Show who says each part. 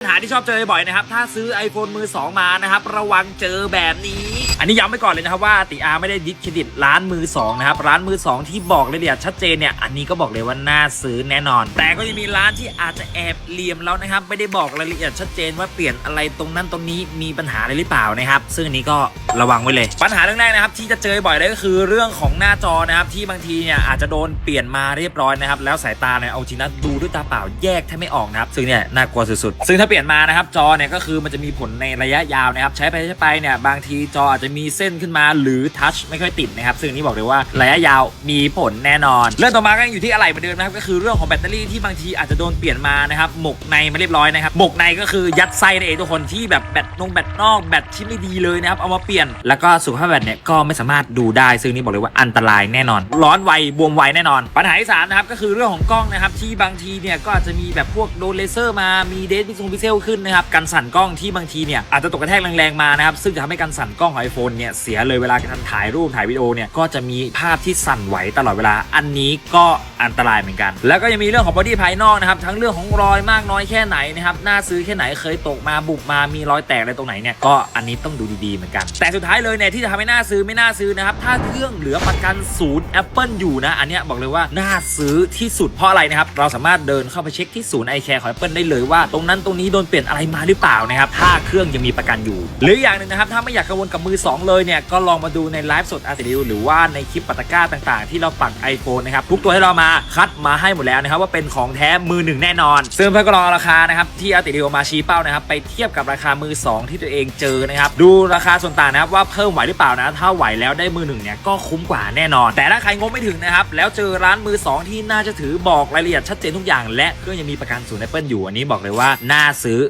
Speaker 1: ปัญหาที่ชอบเจอบ่อยนะครับ ถ้าซื้อ iPhone มือ 2 มานะครับ ระวังเจอแบบนี้ อันนี้ย้ำไว้ก่อนเลยนะครับว่าติอาไม่ได้ดิสเครดิตร้านมือ2นะครับร้านมือ 2 ที่บอกรายละเอียดชัดเจนเนี่ยอันนี้ก็บอกเลยว่าน่าซื้อแน่นอน แต่ก็ยังมีร้านที่อาจจะแอบเหลี่ยมแล้วนะครับไม่ได้บอกรายละเอียดชัดเจนว่าเปลี่ยนอะไรตรงนั้นตรงนี้มีปัญหาอะไรหรือเปล่านะครับซึ่งอันนี้ก็ระวังไว้เลย ปัญหาเรื่องแรกนะครับที่จะเจอบ่อยเลยก็คือเรื่องของหน้าจอนะครับที่บางทีเนี่ยอาจจะโดนเปลี่ยนมาเรียบร้อยนะครับแล้วสายตาเนี่ยเอาจริงนะดูด้วยตาเปล่าแยกแทบไม่ออกนะครับซึ่งเนี่ยน่ากลัวสุดๆซึ่งถ้าเปลี่ยนมานะครับจอเนี่ยก็คือมันจะมีผลในระยะยาวนะครับใช้ไปใช้ไปเนี่ยบางทีจออาจจะมีเส้นขึ้นมาหรือทัชไม่ค่อยติดนะครับ ซึ่งนี้บอกเลยว่าระยะยาวมีผลแน่นอน เรื่องต่อมาก็ยังอยู่ที่อะไรเหมือนเดิมนะครับก็คือเรื่องของแบตเตอรี่ที่บางทีอาจจะโดนเปลี่ยนมานะครับหมกในมาเรียบร้อยนะครับหมกในก็คือยัดไส้ในเองทุกคนที่แบบแบตนงแบตนอกแบตที่ไม่ดีเลยนะครับเอามาเปลี่ยน แล้วก็สุขภาพแบตเนี่ยก็ไม่สามารถดูได้ ซึ่งนี่บอกเลยว่าอันตรายแน่นอน ร้อนไวบวมไวแน่นอน ปัญหาที่สามนะครับก็คือเรื่องของกล้องนะครับที่บางทีเนี่ยก็อาจจะมีแบบพวกโดนเลเซอร์มามีเดทพิกซงพิเซลขึ้นนะครับกันสั่นกล้องที่บางทีเนี่ยอาจจะตกกระแทกแรงๆมานะครับซึ่งจะทำให้การสั่นกล้องของ iPhone เนี่ยเสียเลยเวลาการถ่ายรูปถ่ายวิดีโอเนี่ยก็จะมีภาพที่สั่นไหวตลอดเวลา อันนี้ก็อันตรายเหมือนกัน แล้วก็ยังมีเรื่องของบอดี้ภายนอกนะครับทั้งเรื่องของรอยมากน้อยแค่ไหนนะครับน่าซื้อแค่ไหนเคยตกมาบุบมามีรอยแตกอะไรตรงไหนเนี่ยก็อันนี้ต้องดูดีๆเหมือนกัน แต่สุดท้ายเลยเนี่ยที่จะทำให้น่าซื้อไม่น่าซื้อนะครับถ้าเครื่องเหลือประกันศูนย์ Apple อยู่นะอันนี้บอกเลยว่าน่าซื้อที่สุดเพราะอะไรนะครับเราสามารถเดินเข้าไปเช็คที่ศูนย์ไอแคร์ของ Apple ได้เลยว่า ตรงนั้นตรงนี้โดนเปลี่ยนอะไรมาหรือเปล่านะครับถ้าเครื่องยังมีประกันอยู่ หรืออย่างหนึ่งนะครับถ้าไม่อยากกังวลกับมือ2 เลยเนี่ย ก็ลองมาดูในไลฟ์สดอาร์ติวหรือว่าในคลิปปัตตก้าต่างๆ ที่เราปัก iPhone นะครับ ทุกตัวที่เรามาคัดมาให้หมดแล้วนะครับ ว่าเป็นของแท้มือหนึ่งแน่นอน ซึ่งเพื่อนก็ลองราคานะครับที่อาร์ติวมาชี้เป้านะครับ ไปเทียบกับราคามือ 2 ที่ตัวเองเจอนะครับ ดูราคาส่วนต่างนะครับว่าเพิ่มไหวหรือเปล่านะ ถ้าไหวแล้วได้มือหนึ่งเนี่ยก็คุ้มกว่าแน่นอน แต่ถ้าใครงบไม่ถึงนะครับแล้วเจอร้านมือ 2 ที่น่าจะถือบอกรายละเอียดชัดเจนทุกอย่าง และเครื่องยังมีประกันศูนย์ Apple อยู่อันนี้บอกเลยว่าน่าซื้อ